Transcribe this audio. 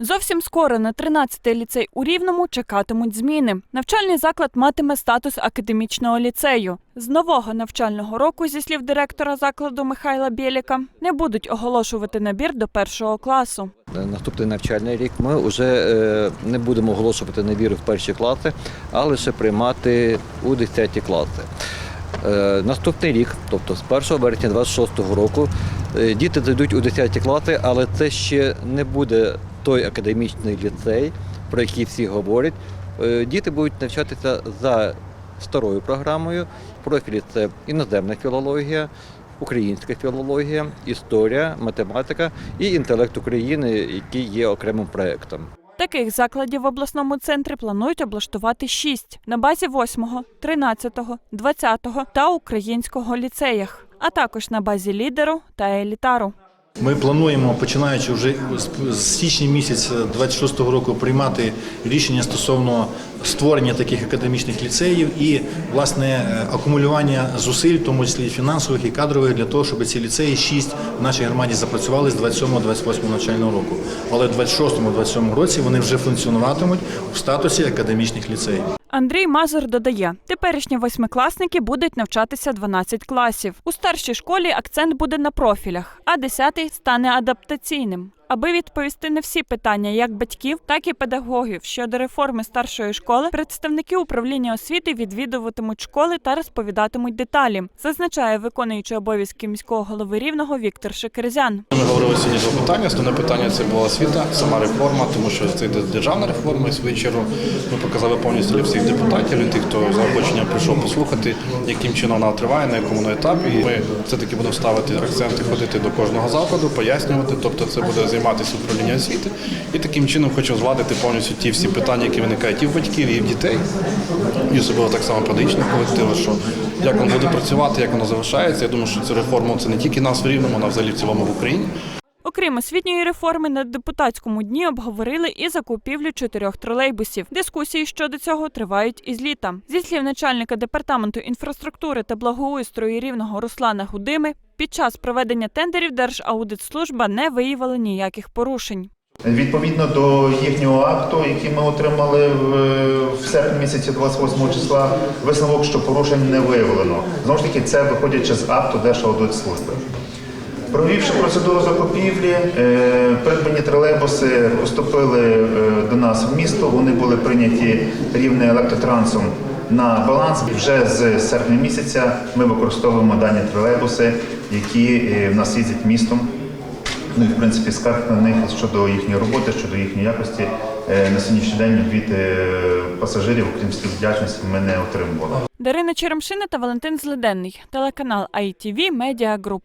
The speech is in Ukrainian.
Зовсім скоро на 13-й ліцей у Рівному чекатимуть зміни. Навчальний заклад матиме статус академічного ліцею. З нового навчального року, зі слів директора закладу Михайла Бєліка, не будуть оголошувати набір до першого класу. Наступний навчальний рік ми вже е, не будемо оголошувати набір в перші класи, а лише приймати у 10 класи. Е, Наступний рік, тобто з 1 вересня 26 року, е, діти зайдуть у 10 класи, але це ще не буде той академічний ліцей, про який всі говорять. Е, Діти будуть навчатися за старою програмою. Профілі це іноземна філологія, українська філологія, історія, математика і інтелект України, який є окремим проєктом. Таких закладів в обласному центрі планують облаштувати шість на базі 8, 13, 20 та українського ліцеях, а також на базі лідеру та елітару. Ми плануємо, починаючи вже з- січня місяця 26-го року, приймати рішення стосовно створення таких академічних ліцеїв і власне акумулювання зусиль, в тому числі фінансових і кадрових, для того, щоб ці ліцеї 6 в нашій громаді запрацювали з 27-28 навчального року. Але в 26-27 році вони вже функціонуватимуть в статусі академічних ліцеїв. Андрій Мазур додає, теперішні восьмикласники будуть навчатися 12 класів. У старшій школі акцент буде на профілях, а 10 стане адаптаційним. Аби відповісти на всі питання як батьків, так і педагогів щодо реформи старшої школи, представники управління освіти відвідуватимуть школи та розповідатимуть деталі, зазначає виконуючий обов'язки міського голови рівного Віктор Шекерзян. Ми говорили сьогодні два питання. Основне питання це була освіта, сама реформа, тому що це йде державна реформа. І свою чергу ми показали повністю для всіх депутатів, для тих, хто за охочення прийшов послухати, яким чином вона триває, на якому на етапі. І ми все-таки будемо ставити акценти, ходити до кожного закладу, пояснювати. Тобто, це буде займатися управління освіти. І таким чином хочемо згладити повністю ті всі питання, які виникають і в батьків, і в дітей, і особливо так само педагогічних колективів, що як воно буде працювати, як воно залишається. Я думаю, що цю реформу це не тільки нас в Рівному, вона взагалі в цілому в Україні. Окрім освітньої реформи, на депутатському дні обговорили і закупівлю чотирьох тролейбусів. Дискусії щодо цього тривають із літа. Зі слів начальника департаменту інфраструктури та благоустрою рівного Руслана Гудими, під час проведення тендерів Держаудитслужба не виявила ніяких порушень. Відповідно до їхнього акту, який ми отримали в, серпні місяці 28 числа, висновок, що порушень не виявлено. Знову ж таки, це виходячи з акту Держаудитслужби. Провівши процедуру закупівлі, е, придбані тролейбуси поступили е, до нас в місто. Вони були прийняті рівне електротрансом на баланс. Вже з серпня місяця ми використовуємо дані тролейбуси, які е, в нас їздять містом. Ну і в принципі скарг на них щодо їхньої роботи, щодо їхньої якості е, на сьогоднішній день від е, пасажирів, окрім слів вдячності, ми не отримували. Дарина Черемшина та Валентин Злиденний, телеканал ITV Media Group.